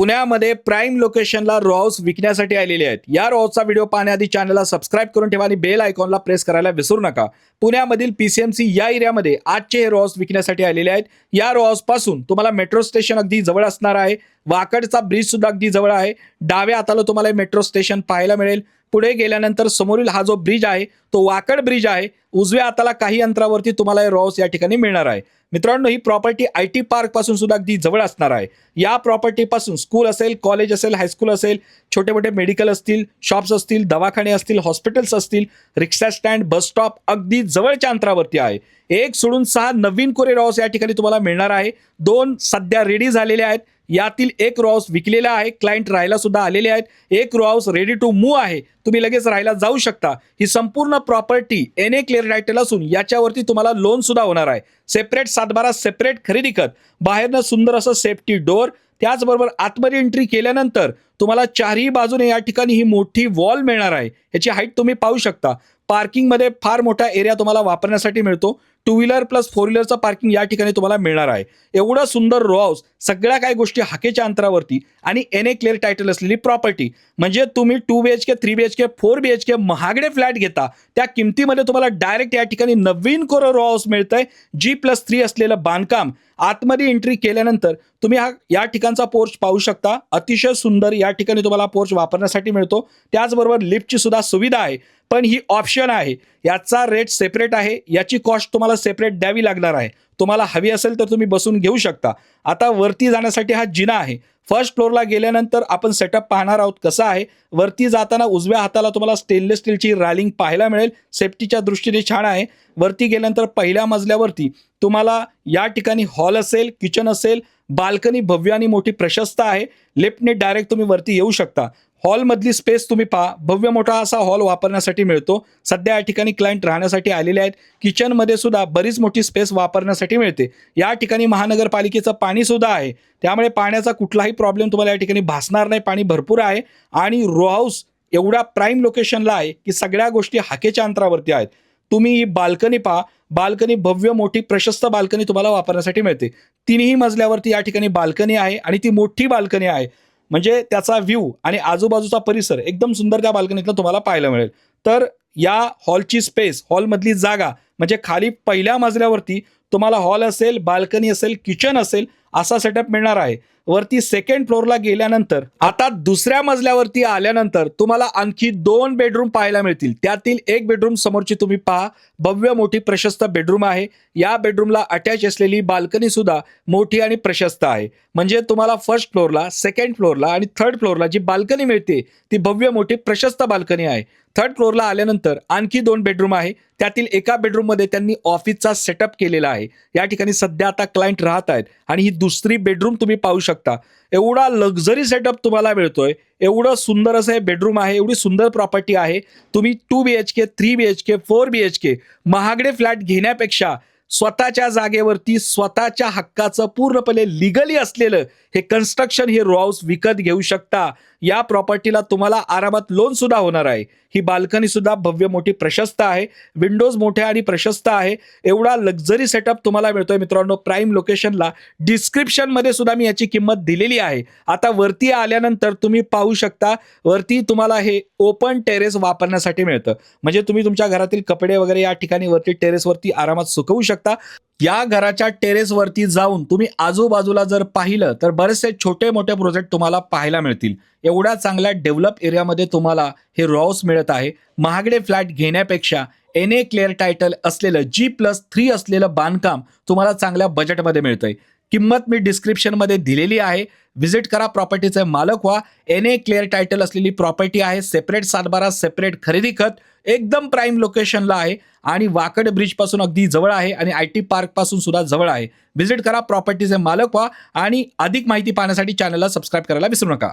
पुण्यामध्ये प्राईम लोकेशनला रो विकण्यासाठी आलेले आहेत. या रो व्हिडिओ पाहण्याआधी चॅनलला सबस्क्राईब करून ठेवा आणि बेल आयकॉनला प्रेस करायला विसरू नका. पुण्यामधील पीसीएमसी या एरियामध्ये आजचे हे रो विकण्यासाठी आलेले आहेत. या रो पासून तुम्हाला मेट्रो स्टेशन अगदी जवळ असणार आहे. वाकडचा ब्रिज सुद्धा अगदी जवळ आहे. डाव्या हाताला तुम्हाला मेट्रो स्टेशन पाहायला मिळेल. पुढे गेल्यानंतर समोरील हा जो ब्रिज आहे तो वाकड ब्रिज आहे. उजव्या हाताला काही अंतरावरती तुम्हाला हे या ठिकाणी मिळणार आहे. मित्रांनो ही प्रॉपर्टी आय टी पार्कपासून सुद्धा अगदी जवळ असणार आहे. या प्रॉपर्टी पासून स्कूल असेल कॉलेज असेल हायस्कूल असेल छोटे मोठे मेडिकल असतील शॉप्स असतील दवाखाने असतील हॉस्पिटल्स असतील रिक्षा स्टँड बस स्टॉप अगदी जवळच्या अंतरावरती आहे. एक सोडून सहा नवीन कोरे रॉस या ठिकाणी तुम्हाला मिळणार आहे. दोन सध्या रेडी झालेले आहेत. यातील एक रॉस विकलेला आहे. क्लायंट राहायला सुद्धा आलेले आहेत. एक रॉस रेडी टू मूव्ह आहे. तुम्ही लगेच राहायला जाऊ शकता. ही संपूर्ण प्रॉपर्टी एन ए क्लिअर टायटल असून याच्यावरती तुम्हाला लोन सुद्धा होणार आहे. सेपरेट सातबारा सेपरेट खरेदी खत बाहेरनं सुंदर असं सेफ्टी डोअर त्याचबरोबर आतमध्ये एंट्री केल्यानंतर तुम्हाला चारही बाजूने या ठिकाणी ही मोठी वॉल मिळणार आहे. याची हाईट तुम्ही पाहू शकता. पार्किंगमध्ये फार मोठा एरिया तुम्हाला वापरण्यासाठी मिळतो. टू व्हीलर प्लस फोर व्हीलरचं पार्किंग या ठिकाणी तुम्हाला मिळणार आहे. एवढं सुंदर रो हाऊस सगळ्या काही गोष्टी हाकेच्या अंतरावरती आणि एन ए क्लिअर टायटल असलेली प्रॉपर्टी म्हणजे तुम्ही two B H K three B H K four B H K महागडे फ्लॅट घेता त्या किमतीमध्ये तुम्हाला डायरेक्ट या ठिकाणी नवीन कोर रो हाऊस मिळतंय. जी प्लस थ्री असलेलं बांधकाम. आतमध्ये एंट्री केल्यानंतर तुम्ही हा या ठिकाणचा पोर्च पाहू शकता. अतिशय सुंदर या ठिकाणी तुम्हाला पोर्च वापरण्यासाठी मिळतो. त्याचबरोबर लिफ्टची सुद्धा सुविधा आहे. पण ही ऑप्शन आहे. याचा रेट सेपरेट आहे. याची कॉस्ट तुम्हाला सेपरेट द्यावी लागणार आहे. तुम्हाला हवी असेल तर तुम्ही बसून घेऊ शकता. आता वरती जाण्यासाठी हा जिना आहे. फर्स्ट फ्लोअरला गेल्यानंतर आपण सेटअप पाहणार आहोत कसा आहे. वरती जाताना उजव्या हाताला तुम्हाला स्टेनलेस स्टीलची रॅलिंग पाहायला मिळेल. सेफ्टीच्या दृष्टीने छान आहे. वरती गेल्यानंतर पहिल्या मजल्यावरती तुम्हाला या ठिकाणी हॉल असेल किचन असेल बाल्कनी भव्य आणि मोठी प्रशस्त आहे. लेफ्टने डायरेक्ट तुम्ही वरती येऊ शकता. हॉलमधली स्पेस तुम्ही पहा. भव्य मोठा असा हॉल वापरण्यासाठी मिळतो. सध्या या ठिकाणी क्लायंट राहण्यासाठी आलेले आहेत. किचनमध्ये सुद्धा बरीच मोठी स्पेस वापरण्यासाठी मिळते. या ठिकाणी महानगरपालिकेचं पाणी सुद्धा आहे. त्यामुळे पाण्याचा कुठलाही प्रॉब्लेम तुम्हाला या ठिकाणी भासणार नाही. पाणी भरपूर आहे. आणि रो हाऊस एवढ्या प्राईम लोकेशनला आहे की सगळ्या गोष्टी हाकेच्या अंतरावरती आहेत. तुम्ही बाल्कनी पहा. बाल्कनी भव्य मोठी प्रशस्त बाल्कनी तुम्हाला वापरण्यासाठी मिळते. तिन्ही मजल्यावरती या ठिकाणी बाल्कनी आहे आणि ती मोठी बाल्कनी आहे. म्हणजे त्याचा व्ह्यू आणि आजूबाजूचा परिसर एकदम सुंदर त्या बाल्कनीतनं तुम्हाला पाहायला मिळेल. तर या हॉलची स्पेस हॉलमधली जागा म्हणजे खाली पहिल्या मजल्यावरती तुम्हाला हॉल असेल बाल्कनी असेल किचन असेल असा सेटअप मिळणार आहे. वरती सेकंड फ्लोअरला गेल्यानंतर आता दुसऱ्या मजल्यावरती आल्यानंतर तुम्हाला आणखी दोन बेडरूम पाहायला मिळतील. त्यातील एक बेडरूम समोरची तुम्ही पहा. भव्य मोठी प्रशस्त बेडरूम आहे. या बेडरूमला अटॅच असलेली बाल्कनी सुद्धा मोठी आणि प्रशस्त आहे. म्हणजे तुम्हाला फर्स्ट फ्लोअरला सेकंड फ्लोअरला आणि थर्ड फ्लोअरला जी बाल्कनी मिळते ती भव्य मोठी प्रशस्त बाल्कनी आहे. थर्ड फ्लोअरला आल्यानंतर आणखी दोन बेडरूम आहे. त्यातील एका बेडरूममध्ये त्यांनी ऑफिसचा सेटअप केलेला आहे. या ठिकाणी सध्या आता क्लायंट राहत आहेत. आणि ही दुसरी बेडरूम तुम्ही पाहू शकता. एवढा लक्झरी सेटअप तुम्हाला मिळतोय. एवढं सुंदर असं हे बेडरूम आहे. एवढी सुंदर प्रॉपर्टी आहे. तुम्ही two B H K three B H K four B H K महागडे फ्लॅट घेण्यापेक्षा स्वतःच्या जागेवरती स्वतःच्या हक्काचं पूर्णपणे लिगली असलेलं हे कन्स्ट्रक्शन हे रो हाऊस विकत घेऊ शकता. या प्रॉपर्टीला तुम्हाला आरामात लोन सुद्धा होणार आहे. ही बाल्कनी सुद्धा भव्य मोठी प्रशस्त आहे. विंडोज मोठ्या आणि प्रशस्त आहे. एवढा लक्झरी सेटअप तुम्हाला मिळतोय मित्रांनो. प्राईम लोकेशनला डिस्क्रिप्शनमध्ये सुद्धा मी याची किंमत दिलेली आहे. आता वरती आल्यानंतर तुम्ही पाहू शकता वरती तुम्हाला हे ओपन टेरेस वापरण्यासाठी मिळतं. म्हणजे तुम्ही तुमच्या घरातील कपडे वगैरे या ठिकाणी वरती टेरेसवरती आरामात सुकवू शकता. या घराच्या टेरेसवरती जाऊन तुम्ही आजूबाजूला जर पाहिलं तर बरेचसे छोटे मोठे प्रोजेक्ट तुम्हाला पाहायला मिळतील. एवढ्या चांगल्या डेव्हलप एरियामध्ये तुम्हाला हे रॉस मिळत आहे. महागडे फ्लॅट घेण्यापेक्षा एन ए क्लिअर टायटल असलेलं जी प्लस थ्री असलेलं बांधकाम तुम्हाला चांगल्या बजेटमध्ये मिळतंय. किंमत मी डिस्क्रिप्शनमध्ये दिलेली आहे. व्हिजिट करा प्रॉपर्टीचे मालक व्हा. एन ए क्लिअर टायटल असलेली प्रॉपर्टी आहे. सेपरेट सातबारा सेपरेट खरेदी खत एकदम प्राईम लोकेशनला आहे. आणि वाकड ब्रिजपासून अगदी जवळ आहे आणि आय टी पार्कपासून सुद्धा जवळ आहे. व्हिजिट करा प्रॉपर्टीचे मालक व्हा. आणि अधिक माहिती पाहण्यासाठी चॅनलला सबस्क्राईब करायला विसरू नका.